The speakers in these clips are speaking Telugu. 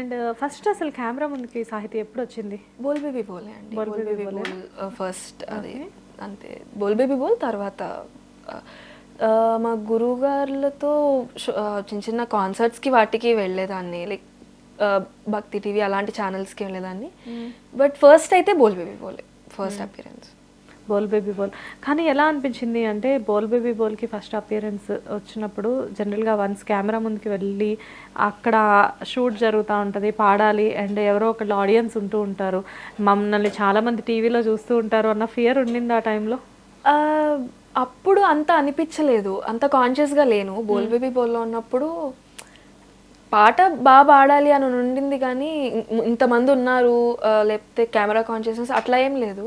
అండ్ ఫస్ట్ అసలు కెమెరా ముందుకి సాహితీ ఎప్పుడు వచ్చింది బోల్ బేబీ బోలే అండి. బోల్ బేబీ బోల్. ఫస్ట్ అది అంతే. బోల్ బేబీ బోల్ తర్వాత ఆ, మా గురువు గారులతో షో- ఆ, చిన్న చిన్న కాన్సర్ట్స్కి వాటికి వెళ్ళేదాన్ని. లైక్ భక్తి టీవీ అలాంటి ఛానల్స్కి వెళ్ళేదాన్ని. బట్ ఫస్ట్ అయితే Bol baby Bole first appearance Bol baby Bol కానీ ఎలా అనిపించింది అంటే బోల్ బేబీ బోల్కి ఫస్ట్ అపియరెన్స్ వచ్చినప్పుడు జనరల్గా వన్స్ కెమెరా ముందుకి వెళ్ళి అక్కడ షూట్ జరుగుతూ ఉంటుంది పాడాలి అండ్ ఎవరో ఒకళ్ళు ఆడియన్స్ ఉంటూ ఉంటారు. మమ్మల్ని చాలామంది టీవీలో చూస్తూ ఉంటారు అన్న ఫియర్ ఉండింది ఆ టైంలో అప్పుడు అంత అనిపించలేదు. అంత కాన్షియస్గా లేను. బోల్ బేబీ బోల్లో ఉన్నప్పుడు పాట బాగా పాడాలి అని ఉండింది కానీ ఇంతమంది ఉన్నారు లేకపోతే కెమెరా కాన్షియస్నెస్ అట్లా ఏం లేదు.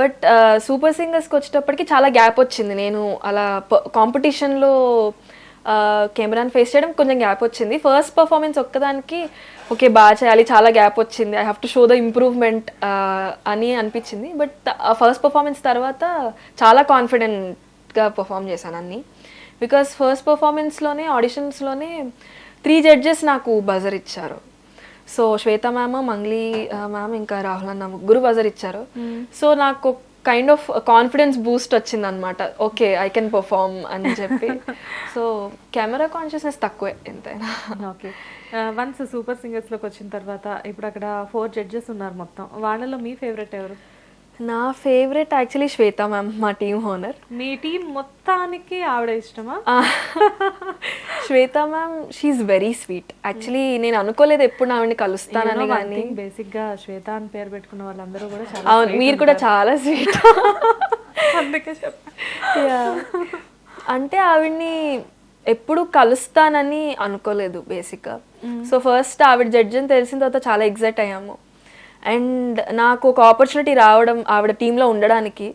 బట్ సూపర్ సింగర్స్కి వచ్చేటప్పటికి చాలా గ్యాప్ వచ్చింది. నేను అలా కాంపిటీషన్లో కెమెరాని ఫేస్ చేయడం కొంచెం గ్యాప్ వచ్చింది. ఫస్ట్ పర్ఫార్మెన్స్ ఒక్కదానికి ఓకే బాగా చేయాలి చాలా గ్యాప్ వచ్చింది. I have to show the improvement అని అనిపించింది. బట్ ఫస్ట్ పర్ఫార్మెన్స్ తర్వాత చాలా కాన్ఫిడెంట్గా పర్ఫామ్ చేశాను అన్ని. బికాస్ ఫస్ట్ పర్ఫార్మెన్స్లోనే ఆడిషన్స్లోనే త్రీ జడ్జెస్ నాకు బజర్ ఇచ్చారు. So Shweta ma'am Mangli ma'am ఇంకా రాహుల్ అన్న ముగ్గురు బజర్ ఇచ్చారు. సో నాకు కైండ్ ఆఫ్ కాన్ఫిడెన్స్ బూస్ట్ వచ్చింది అనమాట ఓకే ఐ కెన్ పర్ఫామ్ అని చెప్పి. సో కెమెరా కాన్షియస్నెస్ తక్కువే ఎంతైనా. ఓకే వన్స్ సూపర్ సింగర్స్లోకి వచ్చిన తర్వాత ఇప్పుడు అక్కడ ఫోర్ జడ్జెస్ ఉన్నారు మొత్తం. వాళ్ళలో మీ ఫేవరెట్ ఎవరు? నా ఫేవరెట్ యాక్చువల్లీ శ్వేత మ్యామ్ మా టీమ్ హోనర్ మీ టీం మొత్తానికి ఆవిడ ఇష్టమా? Shweta ma'am she's very sweet actually నేను అనుకోలేదు ఎప్పుడు ఆవిడని కలుస్తానని కానీ బేసిక్గా శ్వేత అని పేరు పెట్టుకున్న వాళ్ళందరూ కూడా చాలా అవును మీరు కూడా చాలా స్వీట్ అందుకే అంటే ఆవిడ్ని ఎప్పుడు కలుస్తానని అనుకోలేదు బేసిక్గా సో ఫస్ట్ ఆవిడ జడ్జి అని తెలిసిన తర్వాత చాలా ఎగ్జైట్ అయ్యాము. అండ్ నాకు ఒక ఆపర్చునిటీ రావడం ఆవిడ టీంలో ఉండడానికి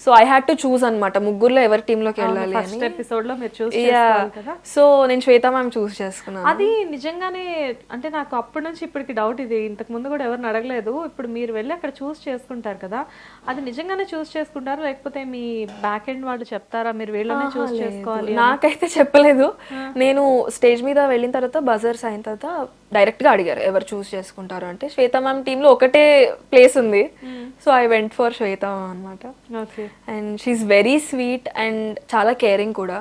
so I had to choose అనమాట ముగ్గురులో ఎవరి టీంలోకి వెళ్ళాలి ఫస్ట్ ఎపిసోడ్లో మీరు చూసి. కదా. సో నేను శ్వేత మ్యామ్ చూస్ చేసుకున్నాను. అది నిజంగానే అంటే నాకు అప్పటి నుంచి ఇప్పటికి డౌట్ ఇది. ఇంతకు ముందు కూడా ఎవరిని అడగలేదు. ఇప్పుడు మీరు వెళ్ళి అక్కడ చూస్ చేసుకుంటారు కదా. అది నిజంగానే చూస్ చేసుకుంటారా? లేకపోతే మీ బ్యాక్ ఎండ్ వాళ్ళు చెప్తారా? మీరు వీళ్ళనే చూస్ చేసుకోవాలి నాకైతే చెప్పలేదు. నేను స్టేజ్ మీద వెళ్ళిన తర్వాత బజర్స్ అయిన తర్వాత డైరెక్ట్గా అడిగారు ఎవరు చూస్ చేసుకుంటారు అంటే. శ్వేత మ్యామ్ టీంలో ఒకటే ప్లేస్ ఉంది. So I went for Shweta అనమాట okay and she's very sweet and చాలా కేరింగ్ కూడా.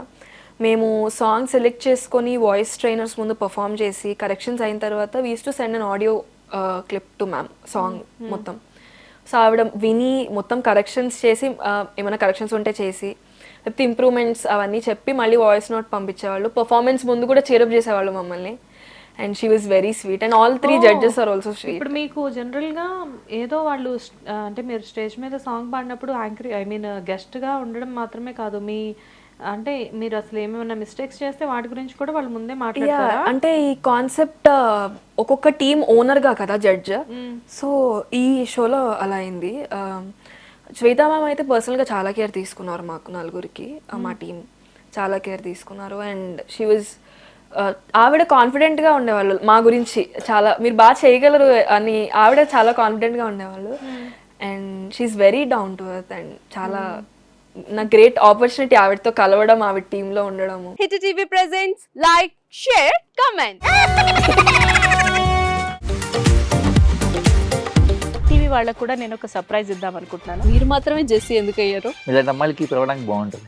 మేము సాంగ్ సెలెక్ట్ చేసుకొని వాయిస్ ట్రైనర్స్ ముందు పర్ఫామ్ చేసి కరెక్షన్స్ అయిన తర్వాత we's to send an audio clip to ma'am song మొత్తం. సో ఆవిడ విని మొత్తం కరెక్షన్స్ చేసి uh, ఏమైనా కరెక్షన్స్ ఉంటే చేసి లేకపోతే ఇంప్రూవ్మెంట్స్ అవన్నీ చెప్పి మళ్ళీ వాయిస్ నోట్ పంపించేవాళ్ళు. పర్ఫార్మెన్స్ ముందు కూడా చేరప్ చేసేవాళ్ళు మమ్మల్ని. And she was very sweet and all three judges are also sweet ఇప్పుడు మీకు జనరల్గా ఏదో వాళ్ళు అంటే మీరు స్టేజ్ మీద సాంగ్ పాడినప్పుడు యాంకర్ ఐ మీన్ గెస్ట్గా ఉండడం మాత్రమే కాదు. మీ అంటే మీరు అసలు ఏమైనా మిస్టేక్స్ చేస్తే వాటి గురించి కూడా వాళ్ళు ముందే మాట్లాడతారా? అంటే ఈ కాన్సెప్ట్ ఒక్కొక్క టీం ఓనర్గా కదా జడ్జ్ సో ఈ షోలో అలా అయింది. శ్వేతా మ్యామ్ అయితే పర్సనల్గా చాలా కేర్ తీసుకున్నారు మాకు నలుగురికి మా టీం చాలా కేర్ తీసుకున్నారు. అండ్ షీ వాజ్ ఆవిడ కాన్ఫిడెంట్గా ఉండేవాళ్ళు మా గురించి చాలా మీరు బాగా చేయగలరు అని ఆవిడ చాలా కాన్ఫిడెంట్గా ఉండేవాళ్ళు. And she's very down to earth and చాలా నా గ్రేట్ ఆపర్చునిటీ ఆవిడతో కలవడం ఆవిడ టీంలో ఉండడము. Hit TV presents like share comment TV వాళ్ళకు కూడా నేను ఒక సర్ప్రైజ్ ఇద్దాం అనుకుంటున్నాను. మీరు మాత్రమే జెస్సీ ఎందుకు అయ్యారు? ఇలాంటి అమ్మాయిలకి పిలవడానికి బాగుంటుంది.